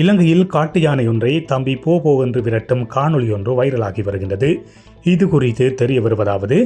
இலங்கையில் காட்டு யானை ஒன்றை தம்பி போ போ என்று விரட்டும் காணொளி ஒன்று வைரலாகி வருகின்றது. இது குறித்து தெரிய வருவதாவது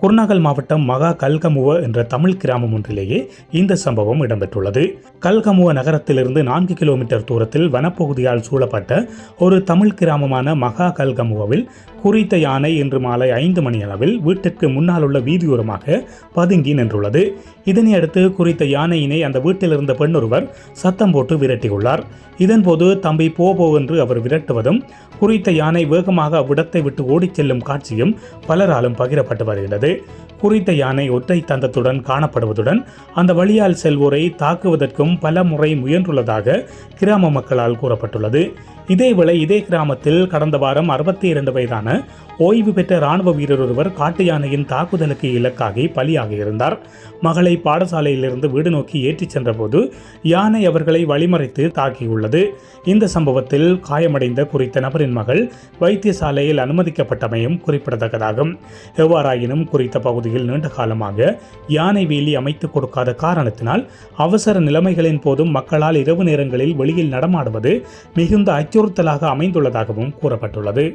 குருநாகல் மாவட்டம் மகா கல்கமுவ என்ற தமிழ் கிராமம் ஒன்றிலேயே இந்த சம்பவம் இடம்பெற்றுள்ளது. கல்கமுவ நகரத்திலிருந்து நான்கு கிலோமீட்டர் தூரத்தில் வனப்பகுதியால் சூழப்பட்ட ஒரு தமிழ் கிராமமான மகா கல்கமுவில் குறித்த யானை இன்று மாலை ஐந்து மணி அளவில் வீட்டிற்கு முன்னால் உள்ள வீதியோரமாக பதுங்கி நின்றுள்ளது. இதனையடுத்து குறித்த யானையினை அந்த வீட்டில் இருந்த பெண்ணொருவர் சத்தம் போட்டு விரட்டியுள்ளார். இதன்போது தம்பி போ போ என்று அவர் விரட்டுவதும் குறித்த யானை வேகமாக அவ்விடத்தை விட்டு ஓடிச் செல்லும் காட்சி காட்சியும் பலராலும் பகிரப்பட்டு வருகிறது குறித்த யானை ஒற்றை தந்தத்துடன் காணப்படுவதுடன் அந்த வழியால் செல்வோரை தாக்குவதற்கும் பல முறை முயன்றுள்ளதாக கிராம மக்களால் கூறப்பட்டுள்ளது. இதேவேளை இதே கிராமத்தில் கடந்த வாரம் அறுபத்தி இரண்டு வயதான ஓய்வு பெற்ற ராணுவ வீரர் ஒருவர் காட்டு யானையின் தாக்குதலுக்கு இலக்காகி பலியாக இருந்தார் மகளை பாடசாலையிலிருந்து வீடு நோக்கி ஏற்றிச் சென்றபோது யானை அவர்களை வழிமறைத்து தாக்கியுள்ளது. இந்த சம்பவத்தில் காயமடைந்த குறித்த நபரின் மகள் வைத்தியசாலையில் அனுமதிக்கப்பட்டமையும் குறி குறிப்பிடத்தக்கதாகும். எவ்வாறாயினும் குறித்த பகுதியில் நீண்ட காலமாக யானை வேலி அமைத்துக் கொடுக்காத காரணத்தினால் அவசர நிலைமைகளின் போதும் மக்களால் இரவு நேரங்களில் வெளியில் நடமாடுவது மிகுந்த அச்சுறுத்தலாக அமைந்துள்ளதாகவும் கூறப்பட்டுள்ளது.